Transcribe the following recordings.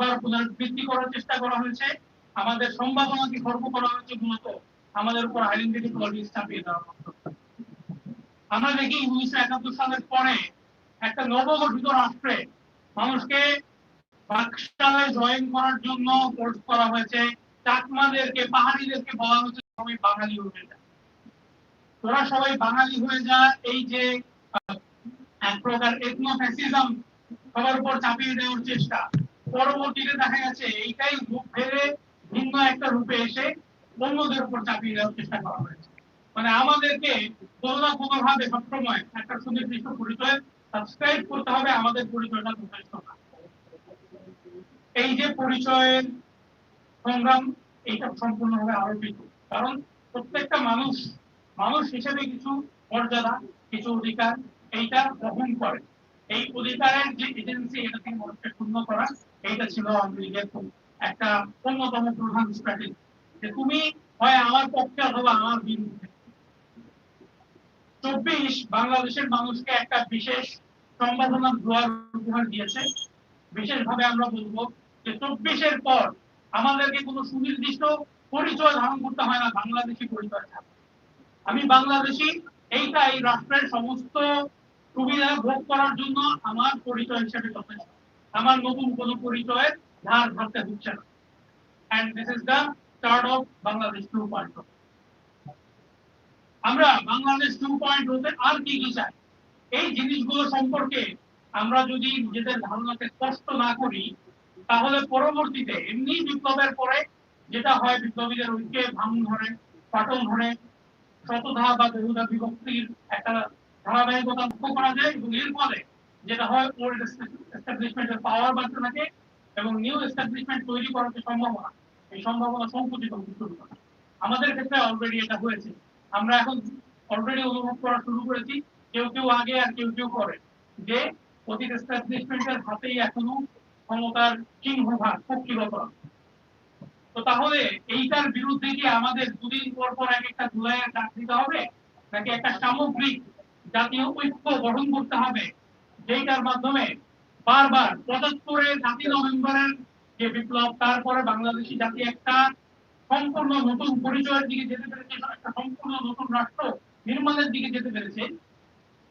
বারবার পুনরাবৃত্তি করার চেষ্টা করা হয়েছে। আমাদের সম্ভাবনাকে খর্ব করা হয়েছে মূলত? আমাদের উপর আইডেন্টিটি পলিটিক্স চাপিয়ে দেওয়া। আমরা দেখি উনিশশো একাত্তর সালের পরে একটা নবগঠিত রাষ্ট্রে মানুষকে বাকশালে জয়েন করার জন্য ফোর্স করা হয়েছে। চাকমাদেরকে, পাহাড়িদেরকে বলা হচ্ছে সবাই বাঙালি হয়ে যায়। তোরা সবাই বাঙালি হয়ে যা এই যে এক প্রকার এথনো ফ্যাসিজম সবার উপর চাপিয়ে দেওয়ার চেষ্টা। পরবর্তীতে দেখা গেছে, এইটাই রূপ ফেলে ভিন্ন একটা রূপে এসে অন্যদের উপর চাপিয়ে দেওয়ার চেষ্টা করা হয়েছে। মানে আমাদেরকে কোনো না কোনো ভাবে সবসময় একটা সুনির্দিষ্ট পরিচয় সাবস্ক্রাইব করতে হবে, আমাদের পরিচয়টা যথেষ্ট না। এই যে পরিচয়ের সংগ্রাম, এইটা সম্পূর্ণভাবে আরোপিত কারণ প্রত্যেকটা মানুষ মানুষ হিসেবে কিছু মর্যাদা, কিছু অধিকার, এইটা গ্রহণ করে। এই অধিকারের যে এজেন্সি এটা থেকে মানুষকে শূন্য করা এইটা ছিল একটা অন্যতম প্রধান স্ট্র্যাটেজি যে তুমি হয় আমার পক্ষে অথবা আমার বিরুদ্ধে। চব্বিশ বাংলাদেশের মানুষকে একটা বিশেষ সম্ভাবনা দুয়ার উপহার দিয়েছে। বিশেষভাবে আমরা বলব যে চব্বিশের পর আমাদেরকে কোনো সুনির্দিষ্ট পরিচয় ধারণ করতে হয় না বাংলাদেশি পরিচয় ছাড়া। আমি বাংলাদেশি, এইটা এই রাষ্ট্রের সমস্ত সুবিধা ভোগ করার জন্য আমার পরিচয় হিসেবে যথেষ্ট। আমার নতুন কোনো পরিচয়ের ধার ধারতে হচ্ছে না। And this is the start of Bangladesh two point আমরা বাংলাদেশ টু পয়েন্ট হতে আর কি কি চাই? এই জিনিসগুলো সম্পর্কে আমরা যদি নিজেদের ধারণাকে স্পষ্ট না করি, তাহলে পরবর্তীতে এমনি বিপ্লবের পরে যেটা হয়, বিপ্লবীদের ঐক্যে ভাঙন ধরে, পাটন ধরে, শতধা বা বহুধা বিভক্তির একটা ধারাবাহিকতা লক্ষ্য করা যায় এবং এর ফলে যেটা হয় ওল্ড এস্টাবলিশমেন্টের পাওয়ার বাড়তে থাকে এবং নিউ এস্টাবলিশমেন্ট তৈরি করার যে সম্ভাবনা, এই সম্ভাবনা সংকুচিত হতে শুরু করে। আমাদের ক্ষেত্রে অলরেডি এটা হয়েছে। আমরা এখন অলরেডি অনুভব করা শুরু করেছি, কেউ কেউ আগে আর কেউ কেউ পরে, যে অতীত এস্টাবলিশমেন্টের হাতেই এখনও ক্ষমতার সিংহভাগ আছে। তো তাহলে এইটার বিরুদ্ধে কি আমাদের দুদিন পর পর এক একটা জুলাইয়ের ডাক দিতে হবে, নাকি একটা সামগ্রিক জাতীয় ঐক্য গঠন করতে হবে? যেটার মাধ্যমে বারবার পঁচাত্তরে জাতি নভেম্বরের যে বিপ্লব, তারপরে বাংলাদেশি জাতি একটা সম্পূর্ণ নতুন পরিচয়ের দিকে যেতে পেরেছে একটা সম্পূর্ণ নতুন রাষ্ট্র নির্মাণের দিকে যেতে পেরেছে।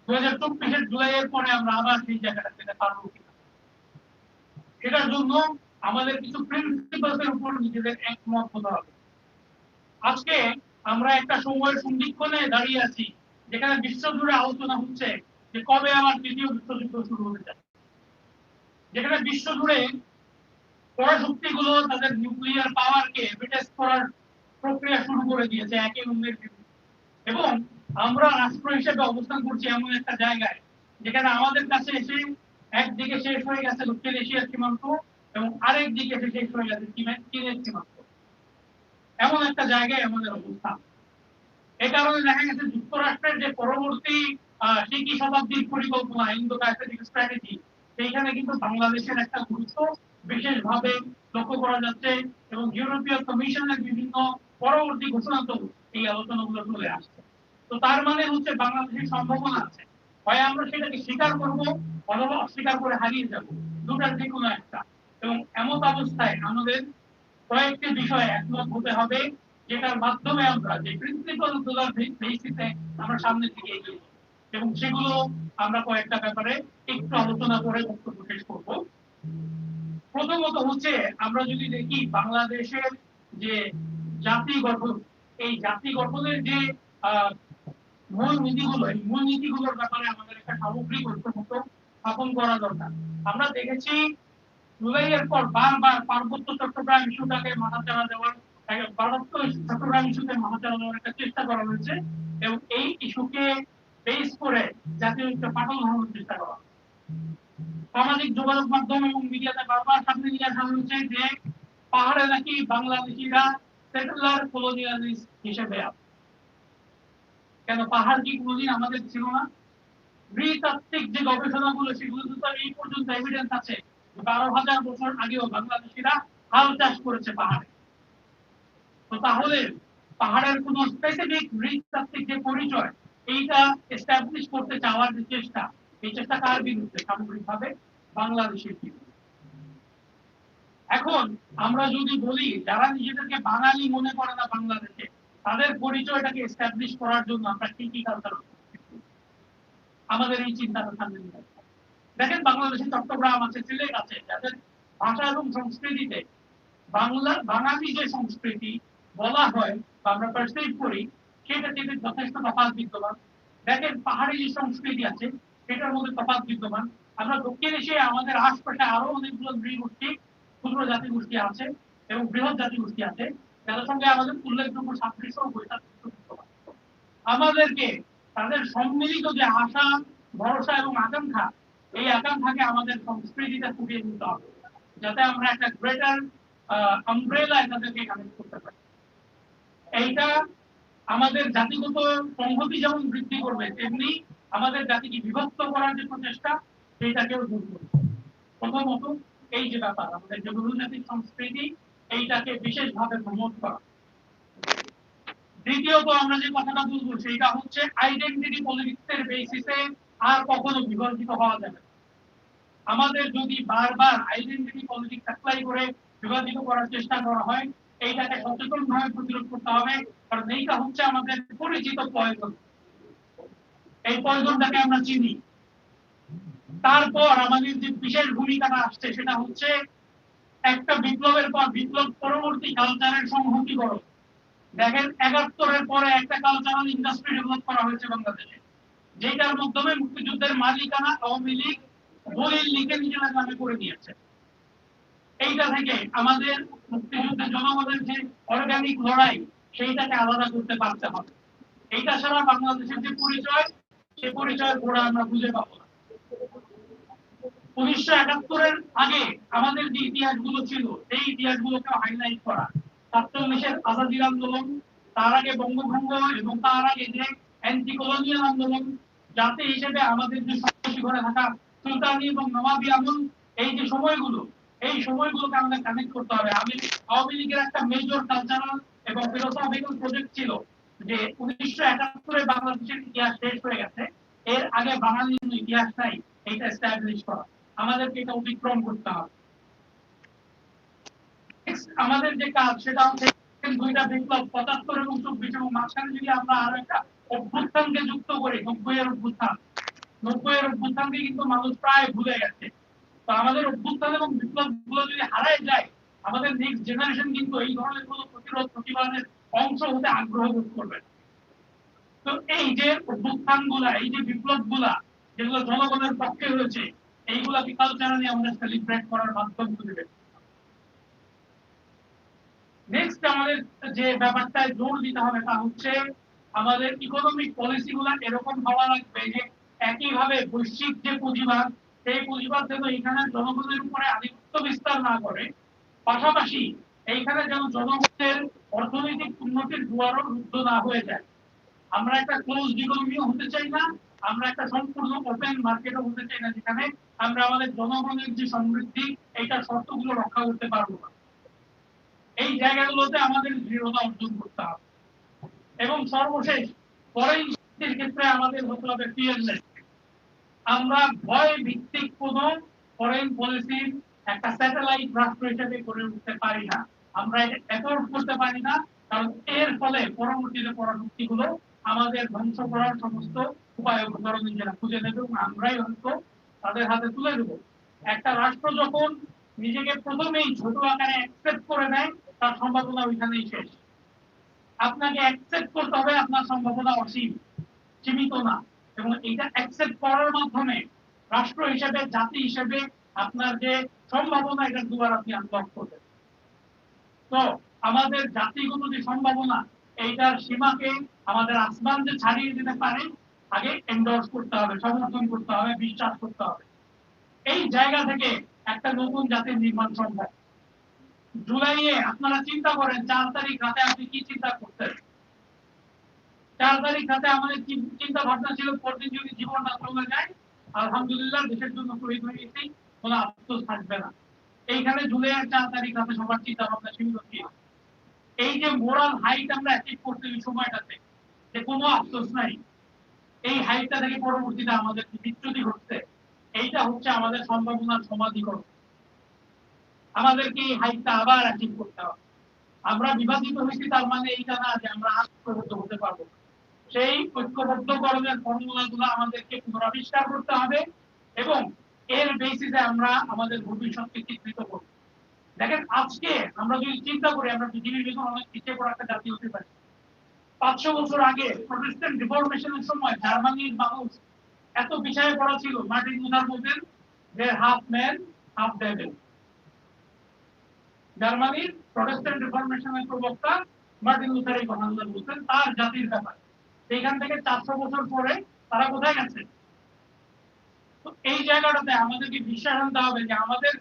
দু হাজার চব্বিশের জুলাইয়ের পরে আমরা আবার সেই জায়গাটা যেতে পারব এটার জন্য আমাদের কিছু প্রিন্সিপালস এর উপর নিজেদের একমত হতে হবে। আজকে আমরা একটা সময়ের সন্ধিক্ষণে দাঁড়িয়ে আছি, যেখানে বিশ্বজুড়ে আলোচনা হচ্ছে যে কবে আবার তৃতীয় বিশ্বযুদ্ধ শুরু হতে যায় যেখানে বিশ্বজুড়ে পরাশক্তিগুলো তাদের নিউক্লিয়ার পাওয়ারকে বিটেস্ট করার প্রক্রিয়া শুরু করে দিয়েছে, একে অন্যের এবং আমরা রাষ্ট্র হিসেবে অবস্থান করছি এমন একটা জায়গায়, যেখানে আমাদের কাছে এসে একদিকে শেষ হয়ে গেছে দক্ষিণ এশিয়ার সীমান্ত এবং আরেক দিকে এসে শেষ হয়ে গেছে চীনের সীমান্ত। এমন একটা জায়গায় আমাদের অবস্থান। এ কারণে দেখা গেছে যুক্তরাষ্ট্রের যে পরবর্তী আহ, শতাব্দীর পরিকল্পনা ইন্দো প্যাসিফিক স্ট্র্যাটেজি সেইখানে কিন্তু বাংলাদেশের একটা গুরুত্ব বিশেষভাবে লক্ষ্য করা যাচ্ছে এবং ইউরোপীয় কমিশনের বিভিন্ন পরবর্তী ঘোষণা তো এই আলোচনাগুলো চলে আসছে। তো তার মানে হচ্ছে বাংলাদেশের সম্ভাবনা আছে। হয় আমরা সেটাকে স্বীকার করব অথবা অস্বীকার করে হারিয়ে যাব। দুটার যে কোনো একটা। এবং এমত অবস্থায় আমাদের কয়েকটি বিষয়ে একমত হতে হবে যেটার মাধ্যমে আমরা যে প্রিন্সিপালগুলোর বেসিসে আমরা সামনের দিকে এগিয়ে। এবং সেগুলো আমরা কয়েকটা ব্যাপারে একটু আলোচনা করে বক্তব্য শেষ করব। প্রথমত হচ্ছে, আমরা যদি দেখি বাংলাদেশের যে জাতি গঠন, এই জাতি গঠনের যে মূল নীতিগুলো, এই মূল নীতিগুলোর ব্যাপারে আমাদের একটা সামগ্রিক ঐক্যমত স্থাপন করা দরকার। আমরা দেখেছি জুলাইয়ের পর বারবার পার্বত্য চট্টগ্রাম ইস্যুটাকে মাথাচাড়া দেওয়ার পার্বত্য চট্টগ্রাম ইস্যুতে মাথাচাড়া দেওয়ার একটা চেষ্টা করা হয়েছে এবং এই ইস্যুকে বেস করে জাতীয় ঐক্য পাঠন ধরানোর চেষ্টা করা। সামাজিক যোগাযোগ মাধ্যম এবং মিডিয়াতে বারবার সামনে নিয়ে আসা হয়েছে যে, পাহাড়ে নাকি বাংলাদেশিরা সেটেলার কলোনিয়ালিস্ট হিসেবে আছে। কেন পাহাড় কি কোনোদিন আমাদের ছিল না? নৃতাত্ত্বিক যে গবেষণাগুলো, সেগুলো তো এই পর্যন্ত এভিডেন্স আছে বারো হাজার বছর আগেও বাংলাদেশিরা হাল চাষ করেছে পাহাড়ে। তো তাহলে পাহাড়ের কোন স্পেসিফিক নৃতাত্ত্বিক যে পরিচয় এইটা এস্টাবলিশ করতে চাওয়ার যে চেষ্টা, এই চেষ্টা কার বিরুদ্ধে? সামগ্রিকভাবে বাংলাদেশের বিরুদ্ধে। এখন আমরা যদি বলি, যারা নিজেদেরকে বাঙালি মনে করে না বাংলাদেশে, তাদের পরিচয়টাকে এস্টাবলিশ করার জন্য আমরা কি কি কালচার আমাদের এই চিন্তাটা সামনে নিয়ে। দেখেন, বাংলাদেশে চট্টগ্রাম আছে, সিলেট আছে, যাদের ভাষা এবং সংস্কৃতিতে বাংলা, বাঙালি যে সংস্কৃতি বলা হয়, বা আমরা পারসিভ করি যথেষ্ট বিদ্যমান। দেখেন যে সংস্কৃতি আছে, সেটার মধ্যে বিদ্যমান। আমরা দক্ষিণ আমাদের আশপাশে আরও অনেকগুলো নৃগোষ্ঠী, ক্ষুদ্র আছে এবং বৃহৎ আছে। যাদের সঙ্গে আমাদের উল্লেখযোগ্য সাদৃশ্য আমাদেরকে তাদের সম্মিলিত যে আশা, ভরসা এবং আকাঙ্ক্ষা, এই আকাঙ্ক্ষাকে আমাদের সংস্কৃতিতে ফুটিয়ে তুলতে হবে। যাতে আমরা একটা গ্রেটার আমব্রেলায় তাদেরকে কানেক্ট করতে পারি। এইটা আমাদের জাতিগত সংহতি যেমন বৃদ্ধি করবে, তেমনি আমাদের জাতিকে বিভক্ত করার যে প্রচেষ্টা, সেইটাকেও দূর করবে প্রথমত এই যে ব্যাপার, আমাদের যে বহুজাতিক সংস্কৃতি, এইটাকে বিশেষভাবে প্রমোট করা দ্বিতীয়ত আমরা যে কথাটা বলব, সেইটা হচ্ছে আইডেন্টিটি পলিটিক্সের বেসিসে আর কখনো বিভাজিত হওয়া যাবে। আমাদের যদি বারবার আইডেন্টিটি পলিটিক্স অ্যাপ্লাই করে বিভাজিত করার চেষ্টা করা হয় এইটাকে সচেতন ভাবে প্রতিরোধ করতে হবে। কারণ এইটা হচ্ছে আমাদের পরিচিত পয়জন। এই পয়জনটাকে আমরা চিনি। তারপর আমাদের যে বিশেষ ভূমিকাটা আসছে, সেটা হচ্ছে একটা বিপ্লবের পর বিপ্লব পরবর্তী কালচারের সংহতিকরণ। দেখেন, একাত্তরের পরে একটা কালচারাল ইন্ডাস্ট্রি ডেভেলপ করা হয়েছে বাংলাদেশে। যেটার মাধ্যমে মুক্তিযুদ্ধের মালিকানা আওয়ামী লীগ দলিল লিখে নিজেরা নামে করে দিয়েছে। এইটা থেকে আমাদের মুক্তিযুদ্ধের জনগণের যে অর্গানিক লড়াই, সেইটাকে আলাদা করতে পারতে হবে। এইটা ছাড়া বাংলাদেশের যে পরিচয়, সে পরিচয়ের গোড়া আমরা খুঁজে পাবো না। উনিশশো একাত্তরের আগে আমাদের যে ইতিহাসগুলো ছিল, সেই ইতিহাসগুলোকে হাইলাইট করা। সাতচল্লিশের আজাদির আন্দোলন, তার আগে বঙ্গভঙ্গ এবং তার আগে যে অ্যান্টি কলোনিয়াল আন্দোলন, যাতে হিসেবে আমাদের যে সন্ত্রাসী ঘরে থাকা সুলতানি এবং নবাবি আমল, এই যে সময়গুলো এই সময়গুলোকে আমাদের কানেক্ট করতে হবে। আওয়ামী লীগের একটা মেজর কালচারাল এবং ফিলোসফিক্যাল প্রজেক্ট ছিল যে উনিশশো একাত্তরে বাংলাদেশের ইতিহাস শেষ হয়ে গেছে। এর আগে বাঙালির ইতিহাস নাই, এইটা এস্টাবলিশ করা। আমাদেরকে এটা অতিক্রম করতে হবে। আমাদের যে কাজ, সেটা হচ্ছে দুইটা বিপ্লব, পঁচাত্তর এবং চব্বিশ। এবং মাঝখানে যদি আমরা আরও একটা অভ্যুত্থানকে যুক্ত করি নব্বই এর অভ্যুত্থান। নব্বই এর অভ্যুত্থানকে কিন্তু মানুষ প্রায় ভুলে গেছে। আমাদের অভ্যুত্থান এবং বিপ্লবগুলো যদি হারায় যায়, আমাদের নেক্সট জেনারেশন কিন্তু এই ধরনের কোনো প্রতিরোধ প্রতিবাদের অংশ হতে আগ্রহ বোধ করবে তো এই যে অভ্যুত্থানগুলা এই যে বিপ্লবগুলা যেগুলো জনগণের পক্ষে হয়েছে এইগুলাকে কালচারালি আমাদের সেলিব্রেট করার মাধ্যম খুঁজে নেক্সট আমাদের যে ব্যাপারটায় জোর দিতে হবে তা হচ্ছে আমাদের ইকোনমিক পলিসি গুলা এরকম হওয়া লাগবে যে একইভাবে বৈশ্বিক যে পুঁজিবাদ সেই পুঁজিবাদ যেন এখানে জনগণের উপরে আধিপত্য বিস্তার না করে, পাশাপাশি এইখানে যেন জনগণের অর্থনৈতিক উন্নতির দুয়ারও রুদ্ধ না হয়ে যায়। আমরা একটা ক্লোজ ইকোনমিও হতে চাই না, আমরা একটা সম্পূর্ণ ওপেন মার্কেটও হতে চাই না, যেখানে আমরা আমাদের জনগণের যে সমৃদ্ধি, এইটার শর্তগুলো রক্ষা করতে পারব না। এই জায়গাগুলোতে আমাদের দৃঢ়তা অর্জন করতে হবে। এবং সর্বশেষ ফরেন ক্ষেত্রে আমাদের হতে হবে ফিয়ারলেস আমরা ভয় ভিত্তিক কোন ফরেন পলিসির একটা স্যাটেলাইট রাষ্ট্র হিসেবে করে উঠতে পারি না। আমরা এফোর্ড করতে পারি না, কারণ এর ফলে পরবর্তীতে পরাশক্তিগুলো আমাদের ধ্বংস করার সমস্ত উপায় উপকরণ নিজেরা খুঁজে নেবে এবং আমরাই হয়তো তাদের হাতে তুলে দেবো। একটা রাষ্ট্র যখন নিজেকে প্রথমেই ছোট আকারে অ্যাকসেপ্ট করে নেয়, তার সম্ভাবনা ওইখানেই শেষ। আপনাকে অ্যাকসেপ্ট করতে হবে, আপনার সম্ভাবনা অসীম, সীমিত না। এবং এটা অ্যাকসেপ্ট করার মাধ্যমে রাষ্ট্র হিসেবে, জাতি হিসেবে আপনার যে সম্ভাবনা এটার দুবার আপনি আনলক করবেন। তো আমাদের জাতিগত যে সম্ভাবনা, এইটার সীমাকে আমাদের আসমান যে ছাড়িয়ে দিতে পারে, আগে এন্ডোর্স করতে হবে, সমর্থন করতে হবে, বিশ্বাস করতে হবে। এই জায়গা থেকে একটা নতুন জাতির নির্মাণ সম্ভব। জুলাইয়ে আপনারা চিন্তা করেন, চার তারিখ রাতে আপনি কি চিন্তা করতেন? চার তারিখ রাতে আমাদের চিন্তা ভাবনা ছিল পরদিন যদি জীবনটা চলে যায়, আলহামদুলিল্লাহ দেশের জন্য শহীদ হয়ে গেছি, কোনো আফসোস থাকবে না। এইখানে জুলাইয়ের চার তারিখ রাতে সবার চিন্তা ভাবনা সীমিত ছিল এই যে মোরাল হাইট আমরা অ্যাচিভ করতে এই সময়টাতে, যে কোনো আফসোস নাই। এই হাইটটা থেকে পরবর্তীতে আমাদের বিচ্যুতি ঘটছে, এইটা হচ্ছে আমাদের সম্ভাবনার সমাধিকরণ। আমাদেরকে এই হাইটটা আবার অ্যাচিভ করতে হবে। আমরা বিভাজিত হয়েছি তার মানে এইটা না যে আমরা ঐক্যবদ্ধ হতে পারব না। সেই ঐক্যবদ্ধকরণের ফর্মুলা গুলো আমাদেরকে পুনরাবিষ্কার করতে হবে এবং এর বেসিসে আমরা আমাদের ভবিষ্যৎকে চিত্রিত করব। দেখেন, আজকে আমরা যদি চিন্তা করি, আমরা পৃথিবীর ভিতরে অনেক পিছিয়ে পড়া একটা জাতি হতে পারি। পাঁচশো বছর আগে প্রোটেস্ট্যান্ট রিফরমেশনের সময় জার্মানির মানুষ এত পিছিয়ে পড়া ছিল, মার্টিন লুথার বলতেন যে হাফ ম্যান হাফ ডেভিল জার্মানির প্রোটেস্ট্যান্ট রিফরমেশনের প্রবক্তা মার্টিন লুথার এই কথাগুলো বলতেন তার জাতির ব্যাপারে। সেইখান থেকে চারশো বছর পরে তারা কোথায় গেছে? তো এই জায়গাটাতে আমাদেরকে বিশ্বাস আনতে হবে যে আমাদের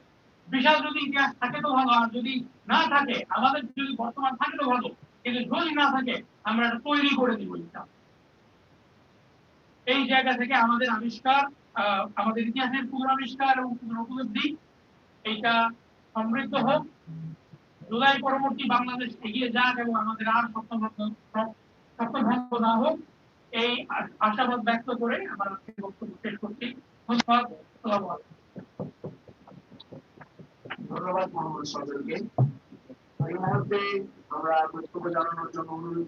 বিশাল যদি ইতিহাস থাকে তো ভালো, আর যদি না থাকে, আমাদের যদি বর্তমান থাকে তো ভালো। কিন্তু যদি না থাকে, আমরা এটা তৈরি করে দিব ইনশাআল্লাহ। এই জায়গা থেকে আমাদের আবিষ্কার আমাদের ইতিহাসের পুনরাবিষ্কার এবং পুনরুপলব্ধি এইটা সমৃদ্ধ হোক। জুলাই পরবর্তী বাংলাদেশ এগিয়ে যাক এবং আমাদের আর স্বপ্নভঙ্গ স্বপ্নভঙ্গ না হোক, এই আশাবাদ ব্যক্ত করে আমার বক্তব্য শেষ করছি। ধন্যবাদ ধন্যবাদ মহামান সরকারকে। এই মুহূর্তে আমরা বক্তব্য জানানোর জন্য অনুরোধ